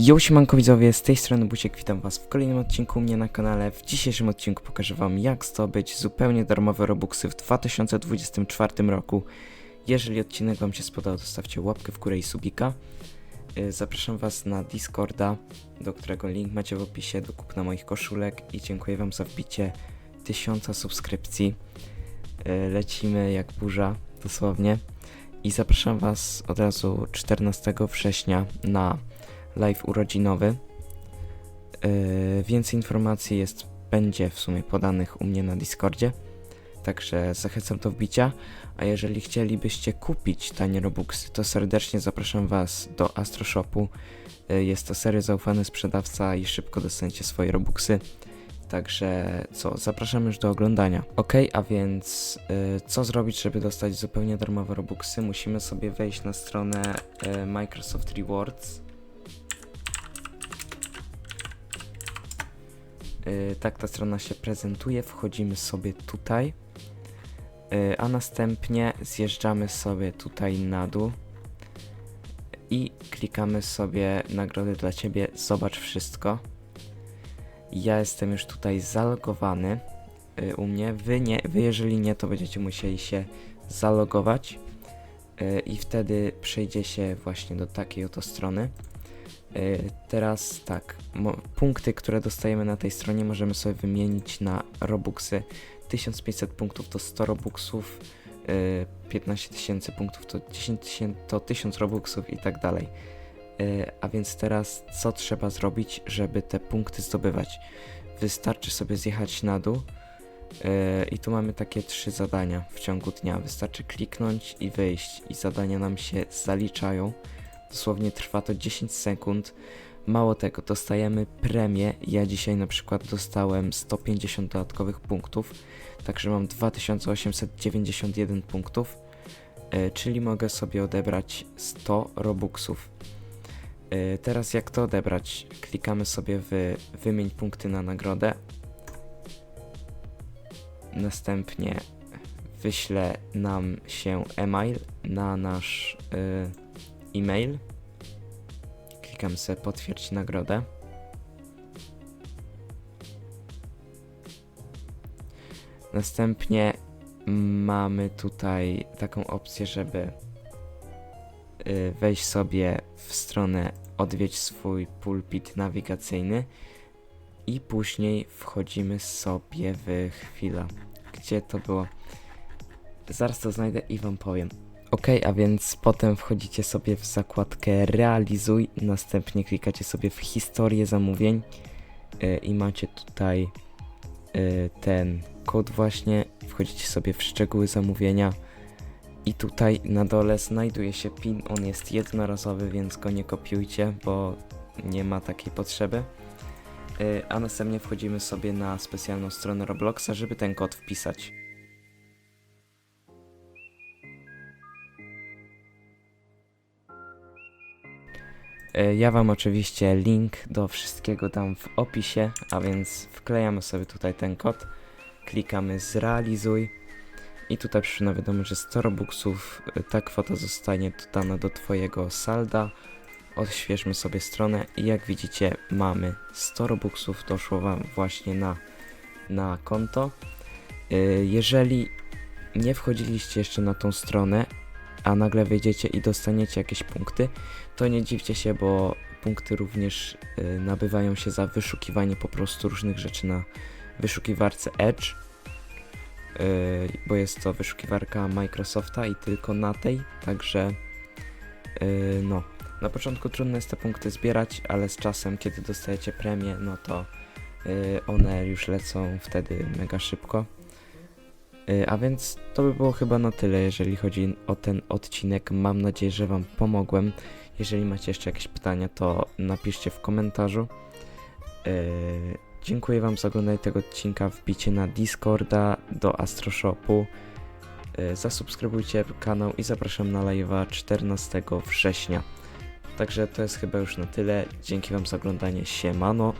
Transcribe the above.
Yo, siemanko widzowie, z tej strony Buciek, witam was w kolejnym odcinku u mnie na kanale. W dzisiejszym odcinku pokażę wam jak zdobyć zupełnie darmowe robuxy w 2024 roku. Jeżeli odcinek wam się spodobał, zostawcie łapkę w górę i subika. Y, Zapraszam was na Discorda, do którego link macie w opisie do kupna moich koszulek i dziękuję wam za wbicie 1000 subskrypcji. Y, Lecimy jak burza, dosłownie. I zapraszam was od razu 14 września na live urodzinowy. Yy, więcej informacji jest, będzie w sumie podanych u mnie na Discordzie. Także zachęcam do wbicia. A jeżeli chcielibyście kupić tanie Robuxy, to serdecznie zapraszam Was do Astroshopu. Yy, jest to serio zaufany sprzedawca i szybko dostaniecie swoje Robuxy. Także co, zapraszam już do oglądania. Ok, a więc yy, co zrobić, żeby dostać zupełnie darmowe Robuxy? Musimy sobie wejść na stronę yy, Microsoft Rewards. Tak ta strona się prezentuje. Wchodzimy sobie tutaj, yy, a następnie zjeżdżamy sobie tutaj na dół i klikamy sobie nagrody dla ciebie. Zobacz wszystko. Ja jestem już tutaj zalogowany yy, u mnie. Wy, nie, wy jeżeli nie, to będziecie musieli się zalogować i wtedy przejdzie się właśnie do takiej oto strony. Yy, Teraz tak, punkty, które dostajemy na tej stronie możemy sobie wymienić na Robuxy. 1500 punktów to 100 Robuxów, yy, 15 tysięcy punktów to 10 tysięcy, to 1000 Robuxów i tak dalej. Yy, A więc teraz co trzeba zrobić, żeby te punkty zdobywać? Wystarczy sobie zjechać na dół i tu mamy takie trzy zadania w ciągu dnia. Wystarczy kliknąć i wyjść i zadania nam się zaliczają. Dosłownie trwa to 10 sekund. Mało tego, dostajemy premię. Ja dzisiaj na przykład dostałem 150 dodatkowych punktów, także mam 2891 punktów, e, czyli mogę sobie odebrać 100 robuxów. E, Teraz jak to odebrać? Klikamy sobie w wymień punkty na nagrodę. Następnie wyśle nam się e-mail na nasz e, e-mail. Klikam sobie potwierdź nagrodę. Następnie mamy tutaj taką opcję, żeby y, wejść sobie w stronę odwiedź swój pulpit nawigacyjny i później wchodzimy sobie w chwilę. Gdzie to było? Zaraz to znajdę i wam powiem. Ok, a więc potem wchodzicie sobie w zakładkę realizuj, następnie klikacie sobie w historię zamówień yy, i macie tutaj yy, ten kod właśnie, wchodzicie sobie w szczegóły zamówienia i tutaj na dole znajduje się pin, on jest jednorazowy, więc go nie kopiujcie, bo nie ma takiej potrzeby. Yy, a następnie wchodzimy sobie na specjalną stronę Robloxa, żeby ten kod wpisać. Ja Wam oczywiście link do wszystkiego dam w opisie, a więc wklejamy sobie tutaj ten kod, klikamy zrealizuj i tutaj przyszło wiadomo, że 100 robuxów, e, ta kwota zostanie dodana do Twojego salda. Odświeżmy sobie stronę i jak widzicie mamy 100 robuxów, doszło Wam właśnie na, na konto. E, Jeżeli nie wchodziliście jeszcze na tą stronę, a nagle wejdziecie i dostaniecie jakieś punkty, to nie dziwcie się, bo punkty również y, nabywają się za wyszukiwanie po prostu różnych rzeczy na wyszukiwarce Edge, y, bo jest to wyszukiwarka Microsofta i tylko na tej, także y, no. Na początku trudno jest te punkty zbierać, ale z czasem, kiedy dostajecie premię, no to y, one już lecą wtedy mega szybko. Y, A więc to by było chyba na tyle, jeżeli chodzi o ten odcinek. Mam nadzieję, że Wam pomogłem. Jeżeli macie jeszcze jakieś pytania, to napiszcie w komentarzu. Yy, dziękuję Wam za oglądanie tego odcinka, wbicie na Discorda, do Astroshopu. Yy, zasubskrybujcie kanał i zapraszam na live'a 14 września. Także to jest chyba już na tyle. Dzięki Wam za oglądanie. Siemano.